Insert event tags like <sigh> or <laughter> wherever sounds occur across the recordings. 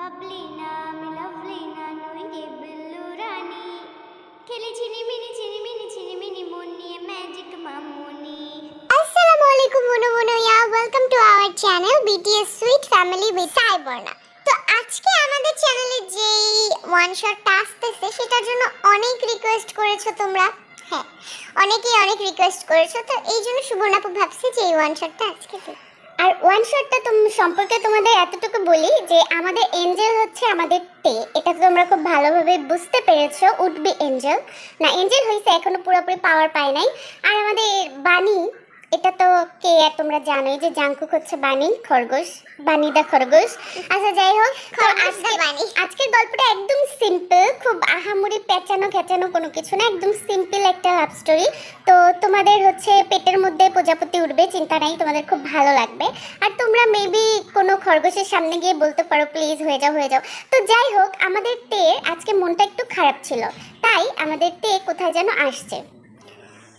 বাবলি না আমি লাভলি না নই রে বিল্লু রানী। খেলি চিনি মিনি চিনি মিনি মিনি, মন নিয়ে ম্যাজিক মামুনি। আসসালামু আলাইকুম বনু বনু ইয়া welcome to our channel BTS sweet family with Saiborna তো আজকে আমাদের চ্যানেলে যেই ওয়ান শটটা আসতেছে, সেটার জন্য অনেক রিকোয়েস্ট করেছ তোমরা। হ্যাঁ অনেকেই অনেক রিকোয়েস্ট করেছ, তো এই জন্য সুবর্ণাপু ভাবছি যে এই ওয়ান শটটা আজকে দিই। আর ওয়ান শটটা তুমি, সম্পর্কে তোমাদের এতটুকু বলি যে আমাদের এঞ্জেল হচ্ছে আমাদের টে এটা তোমরা খুব ভালোভাবে বুঝতে পেরেছ, উড বি এঞ্জেল না এঞ্জেল হয়েছে এখনও পুরোপুরি পাওয়ার পায় নাই। আর আমাদের বাণী এটা তো কে আর তোমরা জানোই যে জাংকুক হচ্ছে বাণী খরগোশ বাণী দা খরগোশ। আচ্ছা যাই হোক আজকে আজকের গল্পটা একদম সিম্পল খুব আহামরি পেঁচানো খেচানো কোনো কিছু না একদম সিম্পল একটা লাভ স্টোরি তো তোমাদের হচ্ছে পেটের মধ্যে প্রজাপতি উঠবে চিন্তা নাই তোমাদের খুব ভালো লাগবে। আর তোমরা মেবি কোনো খরগোশের সামনে গিয়ে বলতে পারো প্লিজ হয়ে যাও হয়ে যাও। তো যাই হোক আমাদের তে আজকে মনটা একটু খারাপ ছিল তাই আমাদের তে কোথায় যেন আসছে।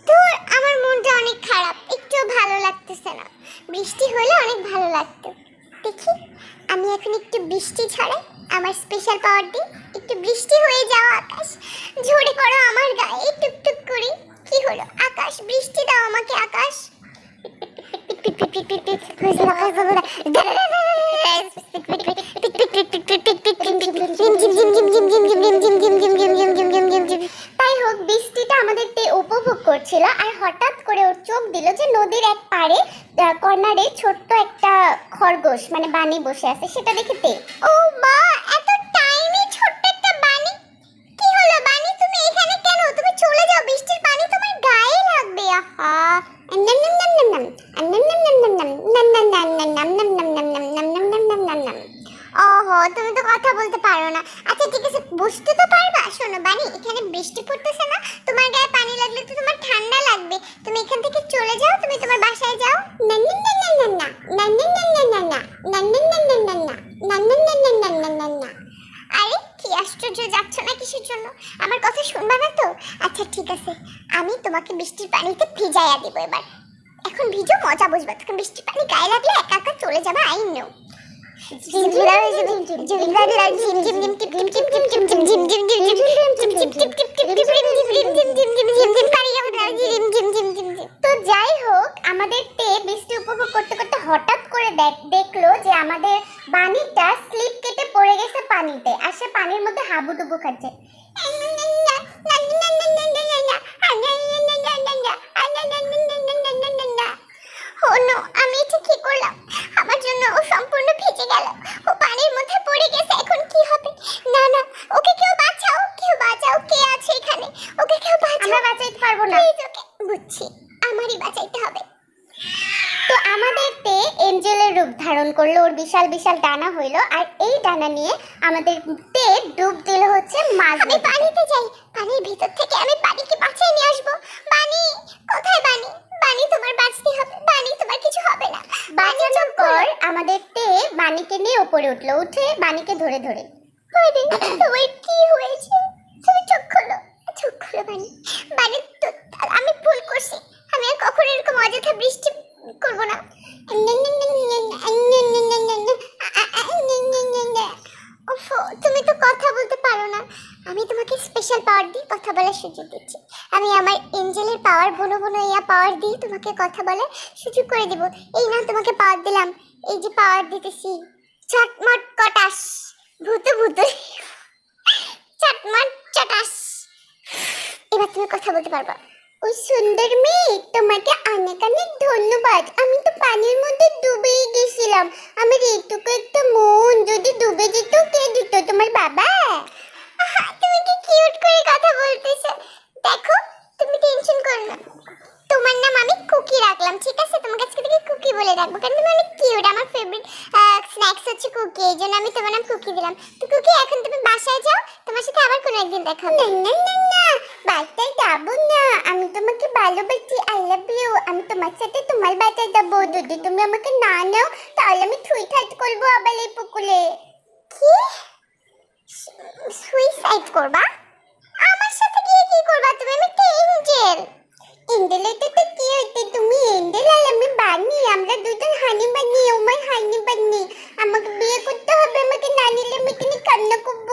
তো আমার মনটা অনেক খারাপ একটু ভালো লাগতেছে না। বৃষ্টি হলে অনেক ভালো লাগতো। দেখি, আমি এখন একটু বৃষ্টি ছড়াই আমার স্পেশাল পাওয়ার দিই একটু বৃষ্টি হয়ে যাও আকাশ। ঝরে পড়ো আমার গায়ে টুকটুক করে। কি হলো? আকাশ, বৃষ্টি দাও আমাকে আকাশ <laughs> তাই হোক বৃষ্টিটা আমাদের তে উপভোগ করছিল আর হঠাৎ করে ওর চোখ দিল যে নদীর এক পাড়ে কর্নারে ছোট্ট একটা খরগোশ মানে বানি বসে আছে সেটা দেখে তে ও ঠিক আছে আমি তোমাকে বৃষ্টির পানিতে ভিজাইয়া দেবো এবার এখন ভিজো মজা বুঝবা তখন বৃষ্টির পানি গায়ে লাগলে একা একা চলে যাবে আই নো তো যাই হোক আমাদের তে বৃষ্টি উপভোগ করতে করতে হঠাৎ করে দেখ- দেখল যে আমাদের বাণীটা স্লিপ কেটে পড়ে গেছে পানিতে আর সে পানির মধ্যে হাবুডুবু খাচ্ছে ও নো আমি এটা কি করলাম। আমার জন্য ও সম্পূর্ণ ভিজে গেল। ও পানির মধ্যে পড়ে গেছে এখন কি হবে? না না ওকে কেউ বাঁচাও কেউ বাঁচাও কে আছে এখানে। ওকে কেউ বাঁচাও। আমরা বাঁচাইতে পারব না। Please okay. বুঝছি আমারই বাঁচাইতে হবে। তো আমাদের তে এঞ্জেলের রূপ ধারণ করল ওর বিশাল বিশাল ডানা হইল আর এই ডানা নিয়ে আমাদের তে ডুব দিল হচ্ছে মাছ আমি পানিতে যাই পানির ভিতর থেকে আমি পানিকে বাঁচিয়ে নিয়ে আসব। বানি কোথায় বানি? বানি তোমার বাঁচতে হবে বানি তোমার কিছু হবে না বাঁচানোর পর আমাদের তে বানিকে নিয়ে উপরে উঠল উঠে বানিকে ধরে ধরে বানি তোমার কি হয়েছে তুমি চোখ খোলো চোখ খোলো বানি বানি আমি ভুল করছি আমি আর কখনো এরকম অযথা বৃষ্টি করব না তুমি তো কথা বলতে পারো না আমি তোমাকে স্পেশাল পাওয়ার দিয়ে কথা বলার সুযোগ দিচ্ছি আমি আমার এঞ্জেলের পাওয়ার বনো বনো ইয়া পাওয়ার দিয়ে তোমাকে কথা বলার সুযোগ করে দেব। এই না তোমাকে পাওয়ার দিলাম। এই যে পাওয়ার দিতেছি। চটমট কটাস। ভূত ভূত। চটমট চটাস। এবার তুমি কথা বলতে পারবা। ও সুন্দর মেয়ে, তোমাকে অনেক অনেক ধন্যবাদ। আমি তো পানির মধ্যে ডুবেই গেছিলাম। আমার এইটুকু একটা মন যদি ডুবে যেত, কে দিত তোমার বাবা? তুমি কি কিউট করে কথা বলতেছো। দেখো তুমি টেনশন করো না। তোমার নাম আমি কুকি রাখলাম ঠিক আছে? তোমাকে আজকে থেকে কুকি বলে রাখব। কারণ তুমি অনেক কিউট আমার ফেভারিট স্ন্যাক্স হচ্ছে কুকি এই জন্য আমি তোমার নাম কুকি দিলাম। তো কুকি এখন তুমি বাসায় যাও তোমার সাথে আবার কোনো একদিন দেখা হবে। না না না বাসায় যাব না। আমি তোমাকে ভালোবাসি আই লাভ ইউ আমি তোমার সাথে তোমার বাসায় যাব। যদি তুমি আমাকে না নাও তাহলে আমি থুই থাট করব আবার এই পুকুরে। কি? সুইসাইড করবা? হ্যান্ডেল এটা কি হইতে? তুমি হ্যান্ডেল আমি বানি আমরা দুজন হানি বানি ও হানি বানি। আমাকে বিয়ে করতে হবে আমাকে না নিলে আমি কিন্তু কান্না করব।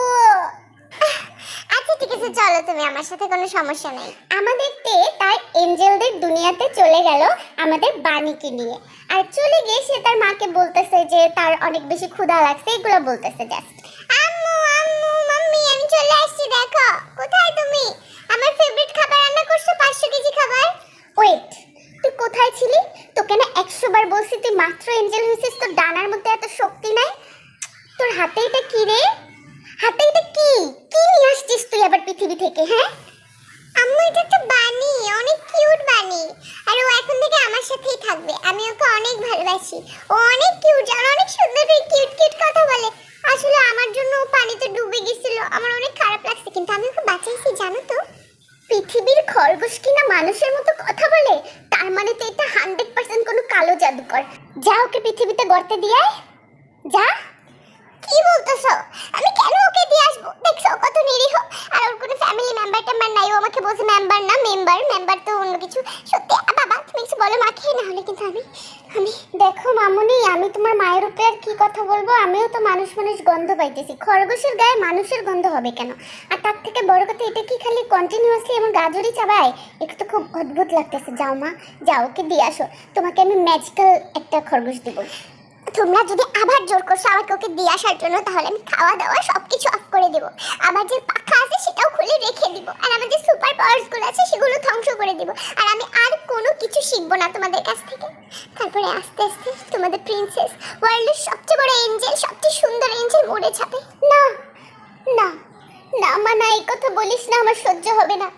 আচ্ছা ঠিক আছে চলো তুমি আমার সাথে কোনো সমস্যা নাই। আমাদের তে তার এঞ্জেলদের দুনিয়াতে চলে গেল আমাদের বাণীকে নিয়ে। আর চলে গিয়ে সে তার মাকে বলতেছে যে তার অনেক বেশি ক্ষুধা লাগছে এগুলো বলতেছে জাস্ট আম্মু আম্মু মাম্মি আমি চলে আসছি দেখো। কোথায় তুমি? আমার ফেভারিট খাবার রান্না করছ? পাঁচশো কেজি খাবার? ওয়েট তুই কোথায় ছিলি? তোকে না একশো বার বলছি, তুই মাত্র এঞ্জেল হয়েছিস, তোর ডানার মধ্যে এত শক্তি নাই? তোর হাতে এটা কি রে? হাতে এটা কি? কি নিয়ে আসছিস তুই আবার পৃথিবী থেকে হ্যাঁ? আম্মু, এটা একটা বানি অনেক কিউট বানি আর ও এখন থেকে আমার সাথেই থাকবে। আমি ওকে অনেক ভালোবাসি। ও অনেক কিউট আর অনেক সুন্দর কিউট কিউট কথা বলে। আসলে আমার জন্য ও পানিতে ডুবে গেছিল। আমার অনেক খারাপ লাগছে, কিন্তু আমি ওকে বাঁচাইছি, জানো তো? পৃথিবীর খরগোশ কিনা মানুষের মতো কথা বলে, তার মানে তো এটা হান্ড্রেড পার্সেন্ট কোনো কালো জাদুকর। যা ওকে পৃথিবীতে গর্তে দিয়ে। যা। কি বলতেছো? আমি কেন ওকে দিয়ে আসব? দেখছ কত নিরীহ। আর ওর কোনো ফ্যামিলি মেম্বার টেম্বার নাই, ও আমাকে বলছে মেম্বার না মেম্বার মেম্বার তো অন্য কিছু। সত্যি বাবা, তুমি কিছু বলো মাকে না হলে কিন্তু আমি আমি, দেখো মামুনি, আমি তোমার মায়ের উপরে আর কি কথা বলব? আমিও তো মানুষ মানুষ গন্ধ পাইতেছি। খরগোশের গায়ে মানুষের গন্ধ হবে কেন? আর তার থেকে বড় কথা, এটা কি খালি কন্টিনিউয়াসলি এমন গাজরই চাবায়? একটু তো খুব অদ্ভুত লাগতেছে। যাও মা, যাও, ওকে দিয়ে আসো। তোমাকে আমি ম্যাজিক্যাল একটা খরগোশ দেবো। তোমরা যদি আবার জোর করছ আমাকে ওকে দিয়ে আসার জন্য, তাহলে আমি খাওয়া দাওয়া সবকিছু অফ করে দেবো। আমার যে পাখা আছে, সেটাও খুলে রেখে দিব। আর আমার যে সুপার পাওয়ার্সগুলো আছে, সেগুলো ধ্বংস করে দিব। আর আমি আর কোনো কিছু শিখব না তোমাদের কাছ থেকে। তারপরে আস্তে আস্তে তোমাদের প্রিন্সেস ওয়ার্ল্ডের সবচেয়ে বড় এঞ্জেল সবচেয়ে সুন্দর এঞ্জেল মরে যাবে। না না না, মা, না, এই কথা বলিস না, আমার সহ্য হবে না।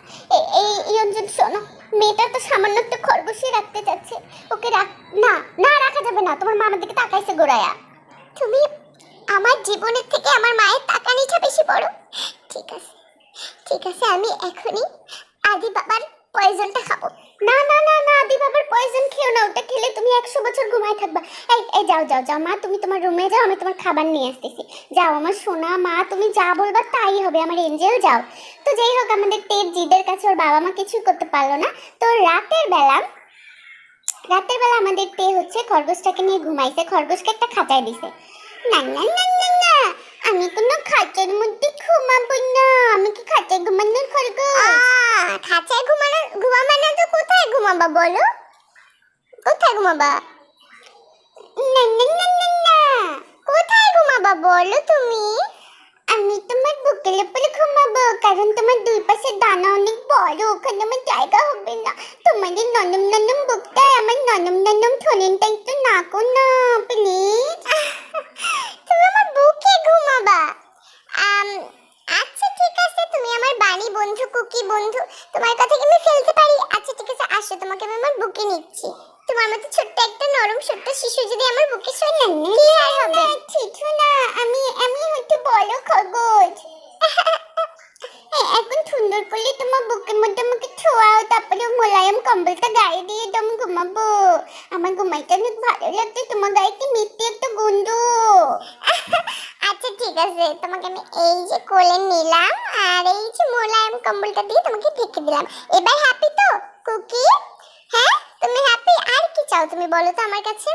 এই ইয়ঞ্জন শোনো, মেয়েটা তো সামান্য একটা খরগোশই রাখতে চাচ্ছে। ওকে রাখ, না না, রাখা যাবে না, তোমার মা আমার দিকে তাকাইছে গোড়ায়া। তুমি আমার জীবনের থেকে আমার মায়ের টাকা তাকানিটা বেশি বড় ঠিক আছে। ঠিক আছে, আমি এখনই আদি বাবার পয়জনটা খাব। না না না না, আদি বাবার পয়জন খেও না, ওটা খেলে তুমি একশো বছর ঘুমায় থাকবা। এই এই যাও যাও যাও, মা, তুমি তোমার রুমে যাও, আমি তোমার খাবার নিয়ে আসতেছি। যাও, আমার সোনা, মা, তুমি যা বলবা তাই হবে, আমার এঞ্জেল যাও। তো যাই হোক, আমাদের টেপ জিদের কাছে ওর বাবা মা কিছুই করতে পারল না। তো রাতের বেলা রাতের বেলা আমাদের তে হচ্ছে খরগোশটাকে নিয়ে ঘুমাইছে, খরগোশকে একটা খাঁচায় দিছে। না না না না আমি কোনো খাঁচার মধ্যে ঘুমাবো না। আমি কি খাঁচায় ঘুমানোর খরগোশ খাঁচায় ঘুমানো ঘুমাবে না তো কোথায় ঘুমাবা বলো? কোথায় ঘুমাবা? না না না না। কোথায় ঘুমাবা বলো তুমি? আমি তোমার বুকের উপরে ঘুমাবো, কারণ তোমার দুই পাশে দানা অনেক বড়, ওখানে আমার জায়গা হবে না। তোমাদের ননম ননম বুকটা আমার ননম ননম থলেনটা একটু নাকো না প্লিজ তুমি আমার বুকে ঘুমাবা। আচ্ছা ঠিক আছে, তুমি আমার বাণী বন্ধু, কুকি বন্ধু, তোমার কথা কি আমি ফেলতে পারি? আচ্ছা ঠিক আছে, আসো, তোমাকে আমি আমার বুকে নিচ্ছি। তোমার মতো ছোট্ট একটা নরম ছোট্ট শিশু যদি আমার বুকে শুয়ে নেন কি আর হবে? কিছু না আমি আমি হয়তো বড় খরগোশ <laughs> এখন সুন্দর করলে তোমার বুকের মধ্যে আমাকে ছোঁয়াও তারপরে মোলায়েম কম্বলটা গায়ে দিয়ে দম ঘুমাবো। আমার ঘুমাইতে অনেক ভালো লাগছে তোমার গায়ে কি মিষ্টি একটা গন্ধ? <laughs> আচ্ছা ঠিক আছে তোমাকে আমি এই যে কোলে নিলাম আর এই যে মোলায়েম কম্বলটা দিয়ে তোমাকে ঢেকে দিলাম। এবার হ্যাপি তো কুকি? হ্যাঁ? তুমি হ্যাপি আর কি চাও তুমি বলো তো আমার কাছে?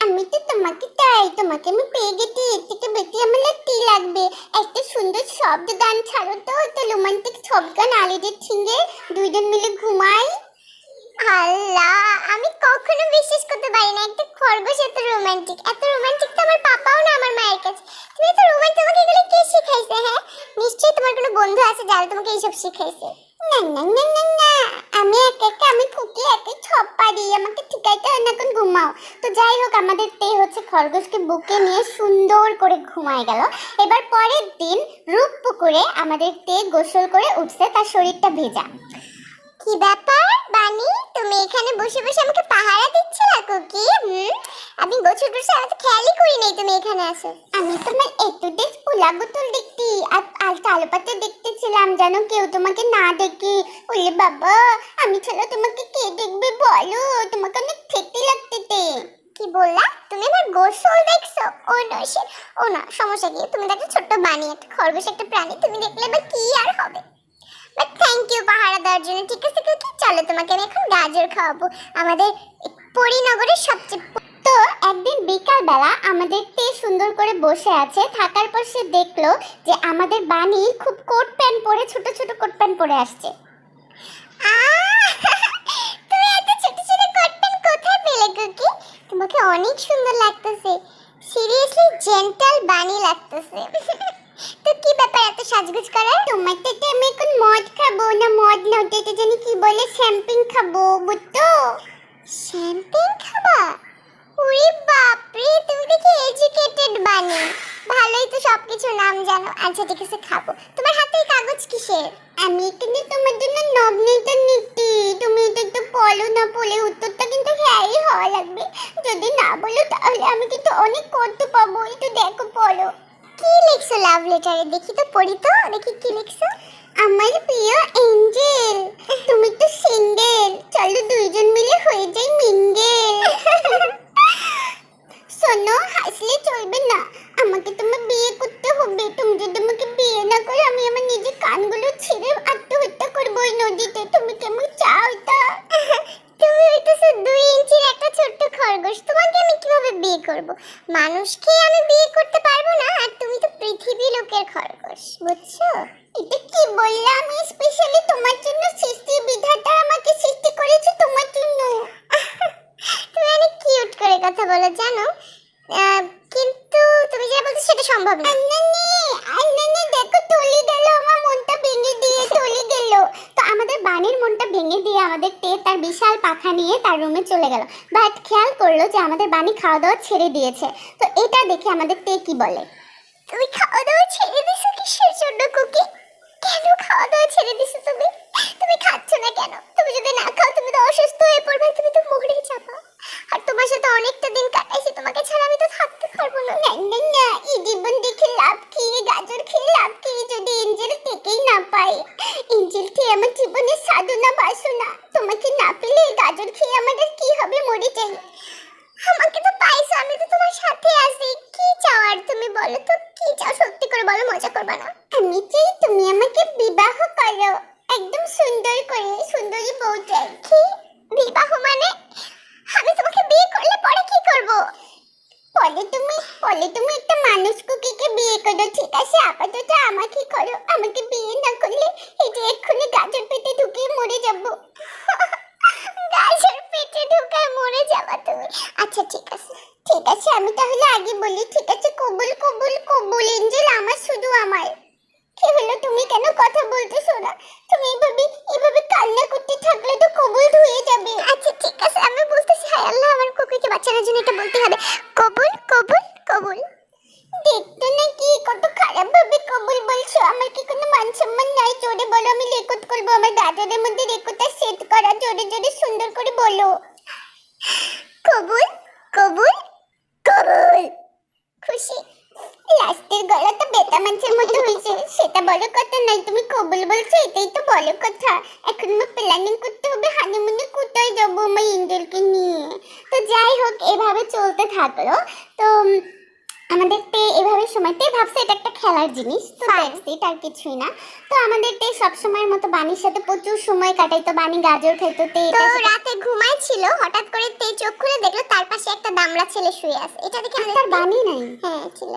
আমি তো তোমাকে তাই তোমাকে আমি পেয়ে গেছি। এর থেকে বেশি আমার কি লাগবে। একটা সুন্দর শব্দ গান ছাড়ো তো তো রোমান্টিক শব্দ গান, আলিদের সিংহে দুইজন মিলে ঘুমাই। আল্লাহ, আমি কখনো বিশ্বাস করতে পারি না, একটা খরগোশ এত রোমান্টিক এত রোমান্টিক তো আমার পাপাও না আমার মায়ের কাছে। তুমি এত রোমান্টিক তোমাকে এগুলো কে শিখাইছে হ্যাঁ? নিশ্চয়ই তোমার কোনো বন্ধু আছে যারা তোমাকে এইসব শিখাইছে। আমি একা একা, আমি খুকি একাই সব পারি। আমাকে ঠিকাইতে হয় ঘুমাও। তো যাই হোক, আমাদের তে হচ্ছে খরগোশকে বুকে নিয়ে সুন্দর করে ঘুমায় গেল। এবার পরের দিন রূপ পুকুরে আমাদের তে গোসল করে উঠছে, তার শরীরটা ভেজা। কি ব্যাপার? বানি, তুমি এখানে বসে বসে আমাকে পাহারা দিচ্ছ না কুকি হুম? আমি গোছল গোছল আমি তো খেয়ালই করি নাই তুমি এখানে আসো। আমি তোমার একটু দেখ পোলা বোতল দেখতে, আর আর পাতা দেখতেছিলাম, যেন কেউ তোমাকে না দেখে। ওলে বাবা, আমি ছাড়া তোমাকে কে দেখবে বলো? তোমাকে অনেক খেতে লাগতেতে কি বললা? তুমি আমার গোসল দেখছ? ও নয় ও না, সমস্যা কি? তুমি দেখো ছোট্ট বানি, একটা খরগোশ, একটা প্রাণী, তুমি দেখলে বা কি আর হবে? থ্যাংক ইউ পাহারা দেওয়ার জন্য ঠিক আছে কুকি চলো তোমাকে আমি এখন গাজর খাওয়াবো। আমাদের পরিনগরের সবচেয়ে তো একদিন বিকাল বেলা আমাদের তে সুন্দর করে বসে আছে। থাকার পর সে দেখল যে আমাদের বাণী খুব কোট প্যান্ট পরে, ছোট ছোট কোট প্যান্ট পরে আসছে। তুমি এত ছোট ছোট কোট প্যান্ট কোথায় তোমাকে অনেক সুন্দর লাগতেছে। সিরিয়াসলি জেন্টাল বাণী লাগতেছে। তো কি ব্যাপার এত সাজগুজ করার? তোমার তো আমি এখন মদ খাব না মদ না ওটা তো জানি কি বলে? শ্যাম্পিং খাব বুঝতো শ্যাম্পিং খাবা? ওরে বাপরে তুমি দেখি এডুকেটেড বানি। ভালোই তো সবকিছু নাম জানো। আচ্ছা ঠিক আছে খাব। তোমার হাতে এই কাগজ কিসের? আমি এখানে তোমার জন্য নবনীতা নিতি তুমি এটা একটু বলো না বলে উত্তরটা কিন্তু হ্যাঁই হওয়া লাগবে। যদি না বলো তাহলে আমি কিন্তু অনেক করতে পাবো একটু দেখো পড়ো কি লিখছো লাভ লেটারে দেখি তো, পড়ি তো, দেখি কি লিখছো। আমার প্রিয় এঞ্জেল তুমি তো সিঙ্গেল চলো দুইজন মিলে হয়ে যাই মিঙ্গেল শোনো হাসলে চলবে না আমাকে তোমার বিয়ে করতে হবে তুমি যদি আমাকে বিয়ে না করো আমি আমার নিজের কানগুলো ছিঁড়ে আত্মহত্যা করব ওই নদীতে তুমি কেমন চাও তা তুমি হইতেছো দুই ইঞ্চির একটা ছোট্ট খরগোশ তোমাকে আমি কীভাবে বিয়ে করব মানুষকে আমি বিয়ে করতে পারব না আর তুমি তো পৃথিবী লোকের খরগোশ বুঝছ এটা কি বললাম আমি স্পেশালি তোমার জন্য সৃষ্টি বিধাতা আমাকে সৃষ্টি করেছে তোমার জন্য তুমি অনেক কিউট করে কথা বলো জানো আহ, কিন্তু তুমি যা বলছো সেটা সম্ভব না আন্নানি আন্নানি দেখো টলি গেল আমার মনটা ভেঙে দিয়ে টলি গেল তো আমাদের বাণীর মনটা ভেঙে দিয়ে আমাদের তে তার বিশাল পাখা নিয়ে তার রুমে চলে গেল। বাট খেয়াল করল যে আমাদের বানি খাওয়া দাওয়া ছেড়ে দিয়েছে। তো এটা দেখে আমাদের তে কি বলে? তুমি খাওয়া দাওয়া ছেড়ে দিছো কিসের জন্য, কুকি? কেন খাওয়া দাওয়া ছেড়ে দিছো তুমি? তুমি খাচ্ছ না কেন? তুমি যদি না খাও, তুমি তো অসুস্থ হয়ে পড়বে, তুমি তো মরে যাবা। আর তোমার সাথে অনেকটা দিন কাটাইছি, তোমাকে ছাড়া আমি তো থাকতে পারব না। না না না এই জীবন দেখে লাভ কি? গাজর খেয়ে লাভ কি? যদি এঞ্জেল থেকেই না পাই এঞ্জেল খেয়ে আমার জীবনের সাধনা বাসনা তোমাকে না পেলে গাজর খেয়ে আমাদের কি হবে? মরে যাই। আমাকে তো পাইছো, আমি তো তোমার সাথে আছি। কি চাও আর তুমি বলো তো? কি চাও সত্যি করে বলো, মজা করবে না। আমি চাই তুমি আমাকে বিবাহ করো। একদম সুন্দর করে, সুন্দরী বউ চাই কি? বিবাহ মানে? আমি তোমাকে বিয়ে করলে পরে কি করব? পরে তুমি পরে তুমি একটা মানুষ কুকিকে বিয়ে করো, ঠিক আছে? আপাতত আমাকে করো, আমাকে বিয়ে না করলে এই যে এক্ষুনি গাজর পেটে ঢুকিয়ে মরে যাব গাজর পেটে ঢুকায় মরে যাবা তুমি আচ্ছা ঠিক আছে ঠিক আছে আগে বলি, ঠিক আছে? কবুল কবুল কবুল এঞ্জেল আমার, শুধু আমার। কি হলো? তুমি কেন কথা বলতেছো না তুমি এভাবে এভাবে কান্না করতে থাকলে তো কবুল ধুয়ে যাবে। আচ্ছা ঠিক আছে, আমি বলতেছি, হায় আল্লাহ, আমার কুকুরকে বাচ্চার জন্য এটা বলতে হবে। কবুল কবুল কবুল। দেখতো না কি কত খারাপ ভাবে কবুল বলছো? আমার কি কোনো মান সম্মান নাই? জোরে বলো, আমি রেকর্ড করব। আমার দাদাদের মধ্যে রেকর্ডটা সেট করা, জোরে জোরে সুন্দর করে বলো। কবুল কবুল খুশি। লাস্টের তো বেতা মাছের মতো হয়েছে। সেটা বড় কথা নাই তুমি কবুল বলছো, এটাই তো বড় কথা। এখন আমার প্ল্যানিং করতে হবে হানিমুনে কোথায় যাব আমার ইন্ডেলকে নিয়ে? তো যাই হোক, এভাবে চলতে থাকল। তো আমাদের তে এভাবে সময়তে ভাবছে এটা একটা খেলার জিনিস তো দেখছি আর কিছুই না। তো আমাদের তে সব সময়ের মতো বাণীর সাথে প্রচুর সময় কাটাইতো বাণী গাজর খাইতো তে তো রাতে ঘুমাইছিল হঠাৎ করে তে চোখ খুলে দেখল তার পাশে একটা দামড়া ছেলে শুয়ে আছে। এটা দেখে তার বাণী নাই। হ্যাঁ ছিল।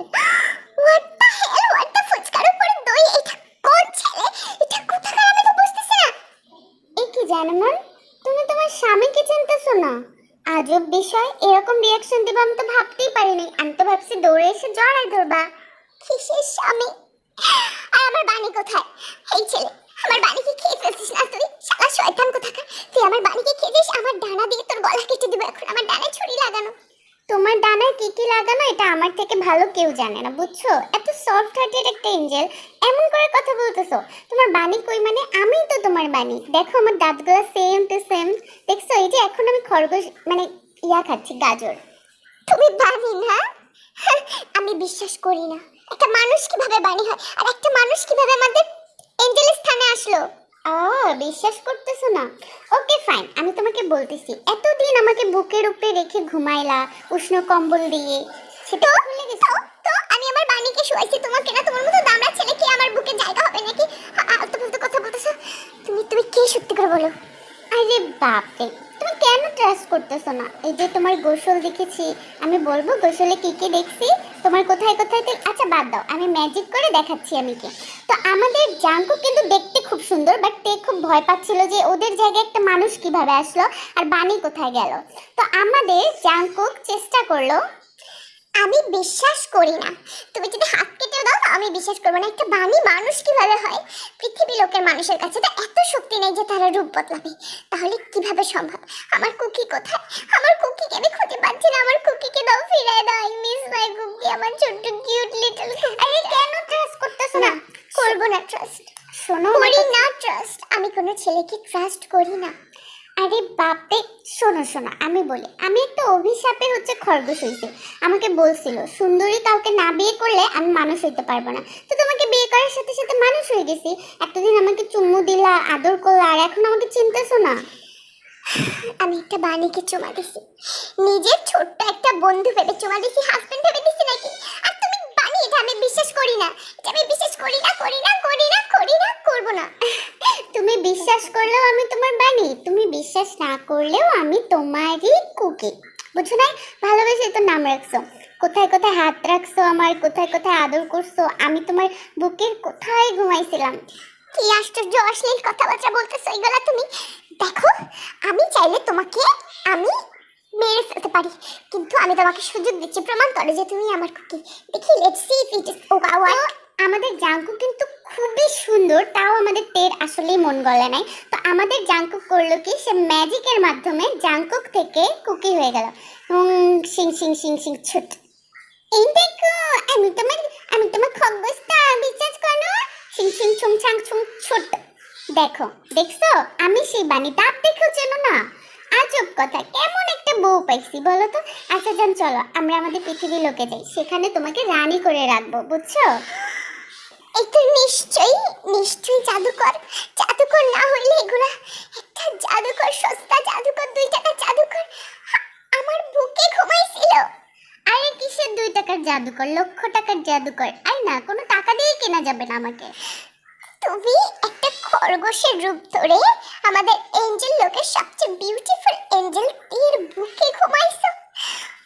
What the hell what the ফুচকার উপরে দই? এটা কোন ছেলে? এটা কোথাকার? আমি তো বুঝতেছি না। এ কি জানমান তুমি তোমার স্বামীকে চিনতেছো না? আজব বিষয়, এরকম রিয়াকশন দেবো আমি তো ভাবতেই পারিনি। আমি তো ভাবছি দৌড়ে এসে জড়াই ধরবা। কিসের স্বামী? আর আমার বাণী কোথায়? এই ছেলে, আমার বাণীকে খেয়ে ফেলছিস না তুই? শালা শয়তান কোথাকার? তুই আমার বাণীকে খেয়েছিস, আমার ডানা দিয়ে তোর গলা কেটে দিব। এখন আমার ডানায় ছুরি লাগানো। তোমার ডানায় কি কি লাগানো, এটা আমার থেকে ভালো কেউ জানে না, বুঝছ? এত সফট হার্টেড একটা এঞ্জেল এমন করে কথা বলতেছো। তোমার বাণী কই মানে? আমিই তো তোমার বাণী। দেখো আমার দাঁতগুলো সেম টু সেম দেখছ, এই যে এখন আমি খরগোশ মানে ইয়া খাচ্ছি, গাজর। তুমি বাণী না? আমি বিশ্বাস করি না। একটা মানুষ কীভাবে বাণী হয়? আর একটা মানুষ কীভাবে আমাদের বিশ্বাস করতেছো না? ওকে ফাইন আমি তোমাকে বলতেছি, এতদিন আমাকে বুকের উপরে রেখে ঘুমাইলা, উষ্ণ কম্বল দিয়ে, সেটা ভুলে গেছো? তো আমি আমার বাণীকে শুয়াইছি, তোমাকে না তোমার মতো দামড়া ছেলে কি আমার বুকে জায়গা হবে নাকি? আলতু ফালতু কথা বলতেছো। তুমি তুমি কি সত্যি করে বলো? আরে বাপরে, তুমি কেন ট্রাস্ট করতেছো না? এই যে তোমার গোসল দেখেছি, আমি বলব গোসলে কি কি দেখছি? তোমার কোথায় কোথায় তেল আচ্ছা বাদ দাও, আমি ম্যাজিক করে দেখাচ্ছি আমি কি তো আমাদের জাঙ্কু কিন্তু দেখতে খুব সুন্দর বাট তে খুব ভয় পাচ্ছিল যে ওদের জায়গায় একটা মানুষ কীভাবে আসলো আর বাণী কোথায় গেল। তো আমাদের জাঙ্কুক চেষ্টা করল আমি বিশ্বাস করি না। তুমি যদি হাত কেটে দাও আমি বিশ্বাস করব না। একটা বাণী মানুষ কীভাবে হয়? পৃথিবী লোকের মানুষের কাছে তো এত শক্তি নেই যে তারা রূপ বদলাবে। তাহলে কীভাবে সম্ভব? আমার কুকি কোথায়? আমার কুকিকে আমি খুঁজে পাচ্ছি না। আমার কুকিকে দাও ফিরায় দাও। আই মিস মাই কুকি আমার ছোট্ট কিউট লিটল আরে কেন ট্রাস্ট করতেছ না? করব না ট্রাস্ট শোনো করি না ট্রাস্ট আমি কোনো ছেলেকে ট্রাস্ট করি না। আরে বাপে শোনো শোনো, আমি বলি, আমি একটা অভিশাপে হচ্ছে খরগোশ হয়েছি। আমাকে বলছিল, সুন্দরী কাউকে না বিয়ে করলে আমি মানুষ হইতে পারব না। তো তোমাকে বিয়ে করার সাথে সাথে মানুষ হয়ে গেছি। এতদিন আমাকে চুম্মু দিলা, আদর করলা, আর এখন আমাকে চিনতেছো না। আমি একটা বাণীকে চুমা দিছি। নিজের ছোট্ট একটা বন্ধু ভেবে চুমা দিছি হাজবেন্ড ভেবে দিছি নাকি? আর তুমি বাণী এটা আমি বিশ্বাস করি না। এটা আমি বিশ্বাস করি না করি না করি না করি না, করব না। তুমি বিশ্বাস করলেও আমি তোমার বাণী, তুমি বিশ্বাস না করলেও আমি তোমারই কুকি। বুঝছ না ভালোবেসে তো নাম রাখছো। কোথায় কোথায় হাত রাখছো আমার, কোথায় কোথায় আদর করছ? আমি তোমার বুকের কোথায় ঘুমাইছিলাম? কি আশ্চর্য, অশ্লীল কথাবার্তা বলতেছো এগুলা তুমি? দেখো, আমি চাইলে তোমাকে আমি মেরে ফেলতে পারি, কিন্তু আমি তোমাকে সুযোগ দিচ্ছি প্রমাণ করো যে তুমি আমার কুকি। দেখি লেটস সি ইট ইজ আমাদের জাঙ্কু কিন্তু খুবই সুন্দর, তাও আমাদের তের আসলেই মন গলে নাই। তো আমাদের জাঙ্কুক করল কি, সে ম্যাজিকের মাধ্যমে জাঙ্কুক থেকে কুকি হয়ে গেল। সিং সিং সিং সিং ছুট। এই দেখো, আমি তোমার আমি তোমার বিশ্বাস করো? সিং সিং ছুং ছোট। দেখো, দেখছ? আমি সেই চেনো না। আজব কথা, কেমন একটা বউ পাইছি, বলো তো? আচ্ছা যান চলো, আমরা আমাদের পৃথিবীর লোকে যাই। সেখানে তোমাকে রানী করে রাখব, বুঝছ? এটা নিশ্চয়ই নিশ্চয়ই জাদুকর। জাদুকর না হইলে এগুলা একটা জাদুকর, সস্তা জাদুকর, দুই টাকা জাদুকর আমার বুকে ঘুমাইছিল। আরে কিসের দুই টাকার জাদুকর? লক্ষ টাকার জাদুকর। আই না, কোনো টাকা দিয়ে কেনা যাবে না আমাকে। তুমি একটা খরগোশের রূপ ধরে আমাদের এঞ্জেল লোকের সবচেয়ে বিউটিফুল এঞ্জেল তীর বুকে ঘুমাইছো।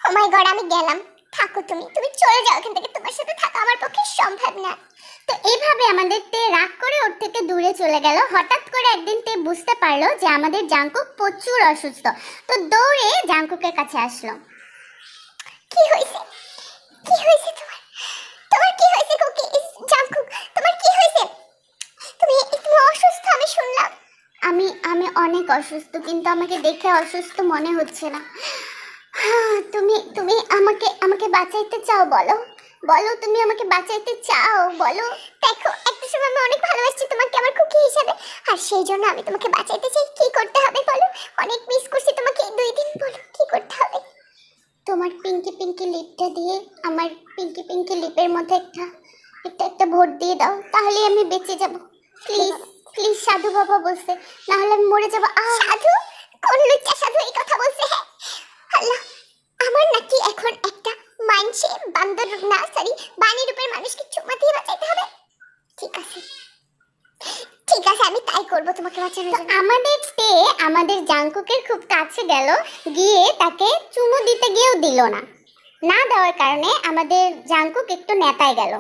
ও মাই গড আমি গেলাম। থাকো তুমি তুমি চলে যাও এখান থেকে। তোমার সাথে থাকা আমার পক্ষে সম্ভব না। তো এইভাবে আমাদের তে রাগ করে ওর থেকে দূরে চলে গেল। হঠাৎ করে একদিন তে বুঝতে পারল যে আমাদের জাঙ্কুক প্রচুর অসুস্থ। তো দৌড়ে জাঙ্কুকের কাছে আসলো। কি হয়েছে? কি হয়েছে তোমার? তোমার কি হয়েছে কুকি? জাঙ্কুক তোমার কি হয়েছে? তুমি তুমি অসুস্থ, আমি শুনলাম। আমি আমি অনেক অসুস্থ, কিন্তু আমাকে দেখে অসুস্থ মনে হচ্ছে না। তুমি তুমি আমাকে আমাকে বাঁচাইতে চাও বলো। বলো, তুমি আমাকে বাঁচাইতে চাও, বলো। দেখো, একটা সময় আমি অনেক ভালোবাসছি তোমাকে, আমার কুকি হিসাবে। আর সেই জন্য আমি তোমাকে বাঁচাইতে চাই। কি করতে হবে বলো? অনেক মিস করছি তোমাকে এই দুই দিন। বলো, কি করতে হবে? তোমার পিঙ্কি পিঙ্কি লিপটা দিয়ে, আমার পিঙ্কি পিঙ্কি লিপের মধ্যে একটা একটা একটা ভোট দিয়ে দাও। তাহলে আমি বেঁচে যাব। প্লিজ প্লিজ সাধু বাবা বলছে না হলে আমি মরে যাব। সাধু? কোন লুচ্চা সাধু এই কথা বলছে? হ্যাঁ। আল্লাহ, আমার নাকি এখন একটা মানসে বান্দর না সরি বাণী রূপের মানুষকে চুমা দিয়ে বাঁচাইতে হবে। ঠিক আছে। ঠিক আছে, আমি তাই করব তোমাকে বাঁচানোর জন্য। আমাদের তে আমাদের জাঙ্কুকের খুব কাছে গেল, গিয়ে তাকে চুমু দিতে গিয়েও দিল না। না দেওয়ার কারণে আমাদের জাঙ্কুক একটু নেতায় গেল।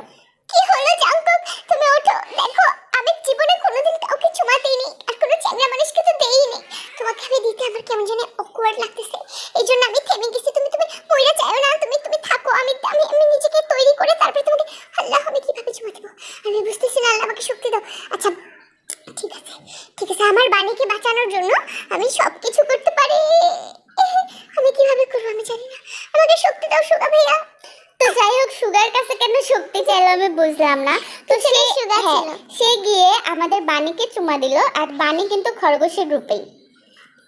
কি হলো জাঙ্কুক তুমি ওঠো। দেখো, আমি জীবনে কোনোদিন কাউকে চুমা দিইনি, আর কোনো চ্যাংরা মানুষকে তো দেইনি। তোমাকে আমি দিতে আমার কেমন জানি অকওয়ার্ড লাগতেছে। এই জন্য আমি থেমে গেছি। তুমি তুমি মইরা চাইও না তুমি তুমি থাকো আমি আমি আমি নিজেকে তৈরি করে তারপরে তোমাকে আল্লাহ আমি কীভাবে চুমা দেবো আমি বুঝতেছি না আল্লাহ আমাকে শক্তি দাও আচ্ছা ঠিক আছে ঠিক আছে আমার বাঁচানোর জন্য আমি সব কিছু করতে পারি। আমি কীভাবে করব আমি জানি না। আমাকে শক্তি দাও সুগা ভাইয়া। তো যাই হোক সুগার কাছে কেন শক্তি চাইলো আমি বুঝলাম না। তো সে হ্যাঁ, সে গিয়ে আমাদের বাণীকে চুমা দিল আর বাণী কিন্তু খরগোশের রূপেই।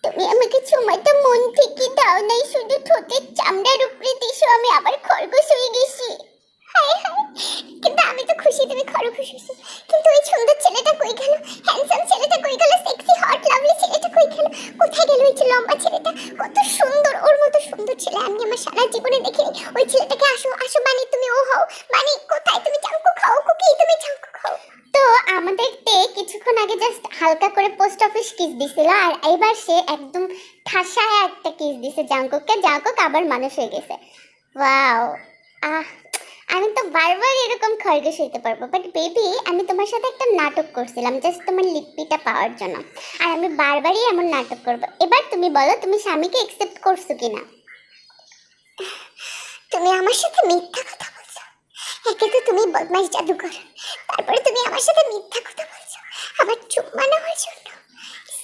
তুমি আমাকে চুমাটা মন থেকে দাও নাই শুধু ঠোঁটের চামড়ার উপরে দিছো আমি আবার খরগোশ হয়ে গেছি হায় হায় কিন্তু আমি তো খুশি তুমি খরগোশ হয়েছো কিন্তু ওই সুন্দর ছেলেটা কই গেল হ্যান্ডসাম ছেলেটা কই গেল সেক্সি হট লাভলি ছেলেটা কই গেল কোথায় গেল ওই যে লম্বা ছেলেটা কত সুন্দর, ওর মতো সুন্দর ছেলে। আমি আমার সারা জীবনে দেখিনি। ওই ছেলেটাকে আসো আসো বানি তুমি ও হও। মানে কোথায়? তুমি চাঙ্কু খাও, কুকি, তুমি চাঙ্কু খাও। তো আমাদের তে কিছুক্ষণ আগে জাস্ট হালকা করে পোস্ট অফিস কিস দিছিল, আর এবার সে একদম ঠাসায় একটা কিস দিছে জাঙ্কুককে। জাঙ্কুক আবার মানুষ হয়ে গেছে। ওয়াও আহ আমি তো বারবার এরকম খরগোশ হইতে পারব বাট বেবি আমি তোমার সাথে একটা নাটক করছিলাম জাস্ট তোমার লিপিটা পাওয়ার জন্য। আর আমি বারবারই এমন নাটক করব। এবার তুমি বলো, তুমি স্বামীকে একসেপ্ট করছ কিনা? তুমি আমার সাথে মিথ্যা কথা বলছো। একে তো তুমি বদমাইশ জাদুকর। তারপরে তুমি আমার সাথে মিথ্যা কথা বলছো। আমার চুম্মা নেওয়ার জন্য।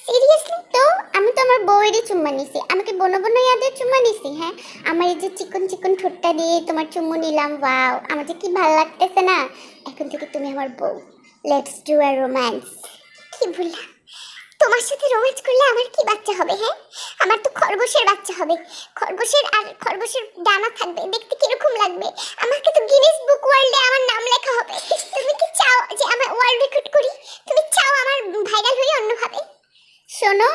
সিরিয়াসলি তো আমি তো আমার বউয়েরই চুম্মা নিছি। আমাকে বনো বনো ইয়াদের চুম্মা নিছি হ্যাঁ? আমার এই যে চিকন চিকন ঠোঁটটা দিয়ে তোমার চুম্মু নিলাম, ওয়াও! আমার যে কি ভালো লাগতেছে না? এখন থেকে তুমি আমার বউ। লেটস ডু আ রোম্যান্স কি বললাম তোমার সাথে রোম্যান্স করলে আমার কি বাচ্চা হবে হ্যাঁ? আমার তো খরগোশের বাচ্চা হবে। খরগোশের আর খরগোশের ডানা থাকবে। দেখতে কীরকম লাগবে? আমাকে তো গিনেস বুক ওয়ার্ল্ডে আমার নাম লেখা হবে। <laughs> তুমি কি চাও যে আমার ওয়ার্ল্ড রেকর্ড করি? তুমি চাও আমার ভাইরাল হই অন্যভাবে? শোনো,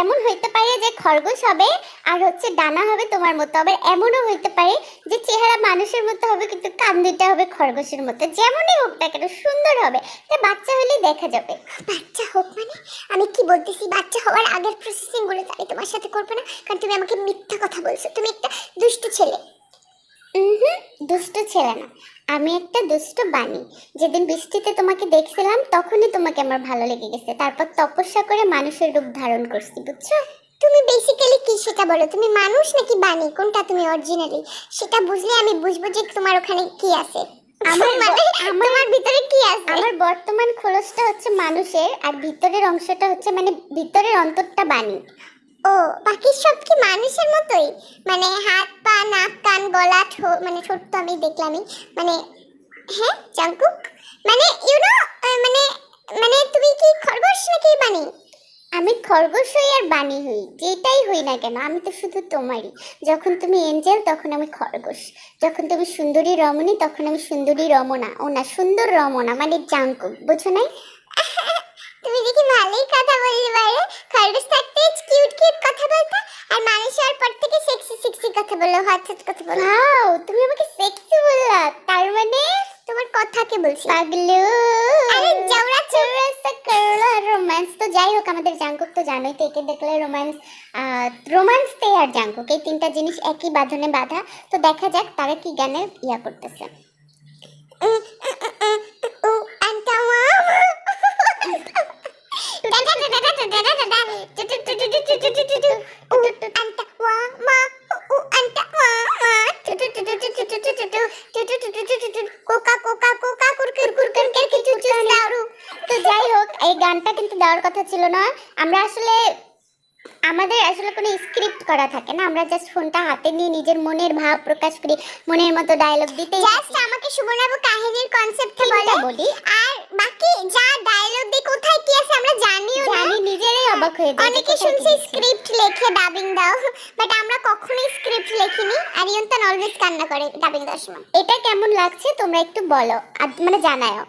এমন হইতে পারে যে খরগোশ হবে আর হচ্ছে ডানা হবে তোমার মতো, আবার এমনও হইতে পারে যে চেহারা মানুষের মতো হবে কিন্তু কান দুইটা হবে খরগোশের মতো। যেমনই হোক না কেন সুন্দর হবে। তা বাচ্চা হলেই দেখা যাবে। বাচ্চা হোক মানে? আমি কি বলতেছি? বাচ্চা হওয়ার আগের প্রসেসিংগুলো তো আমি তোমার সাথে করব না, কারণ তুমি আমাকে মিথ্যা কথা বলছো। তুমি একটা দুষ্ট ছেলে। হুম দুষ্ট ছেলে না। আমি একটা দুষ্ট বাণী। যেদিন বৃষ্টিতে তোমাকে দেখছিলাম তখনই তোমাকে আমার ভালো লেগে গেছে। তারপর তপস্যা করে মানুষের রূপ ধারণ করছি বুঝছ? তুমি বেসিক্যালি কি সেটা বলো? তুমি মানুষ নাকি বাণী? কোনটা তুমি অরিজিনালি সেটা বুঝলে আমি বুঝব যে তোমার ওখানে কি আছে। আমার মানে আমার ভিতরে কি আছে? আমার বর্তমান খোলসটা হচ্ছে মানুষের আর ভিতরের অংশটা হচ্ছে মানে ভিতরের অন্তরটা বাণী। ও, বাকি সব কি মানুষের মতোই? মানে হাত পা, নাক, কান, গলা মানে ঠোঁট তো আমি দেখলামই। মানে হ্যাঁ জাঙ্কুক মানে ইউ নো মানে মানে তুমি কি খরগোশ নাকি বানি? আমি খরগোশ হই আর বানি হই, যেটাই হই না কেন, আমি তো শুধু তোমারই। যখন তুমি এঞ্জেল তখন আমি খরগোশ। যখন তুমি সুন্দরী রমণী, তখন আমি সুন্দরী রমনা। ও না, সুন্দর রমনা মানে জাঙ্কুক বুঝো নাই? তুমি দেখি ভালোই কথা বলতে পারো খরগোশ থাকতে কিউট কিউট কথা বলতে। আর মানুষ হওয়ার পর থেকে সেক্সি সেক্সি কথা বলো হট কথা বলো হাও তুমি আমাকে সেক্সি বললা। তার মানে তোমার কথাকে বলছি। পাগলু। আরে জাউরা চৌরাস্তা করলা রোম্যান্স তো যাই হোক আমাদের জাঙ্কুক তো জানোই তো একে দেখলে রোম্যান্স রোম্যান্স তে আর জাঙ্কুক এই তিনটা জিনিস একই বাঁধনে বাঁধা। তো দেখা যাক তারা কি গানে ইয়া করতেছে ও আন্টা তো যাই হোক এই গানটা কিন্তু দেওয়ার কথা ছিল না। আমরা আসলে আমাদের আসলে কোনো স্ক্রিপ্ট করা থাকে না। আমরা জাস্ট ফোনটা হাতে নিয়ে নিজের মনের ভাব প্রকাশ করি মনের মতো ডায়লগ দিতে। জাস্ট আমাকে সুবর্ণাবু কাহিনীর কনসেপ্টটা বলে। বলি। আর বাকি যা ডায়লগ দিয়ে কোথায় কি আছে আমরা জানিও না। জানি নিজেরাই অবাক হয়ে যাই অনেকে শুনছি স্ক্রিপ্ট লিখে ডাবিং দাও বাট আমরা কখনোই স্ক্রিপ্ট লিখিনি। আর ইয়ন্তন অলওয়েজ কান্না করে ডাবিং দেওয়ার সময়। এটা কেমন লাগছে তোমরা একটু বলো আর মানে জানাও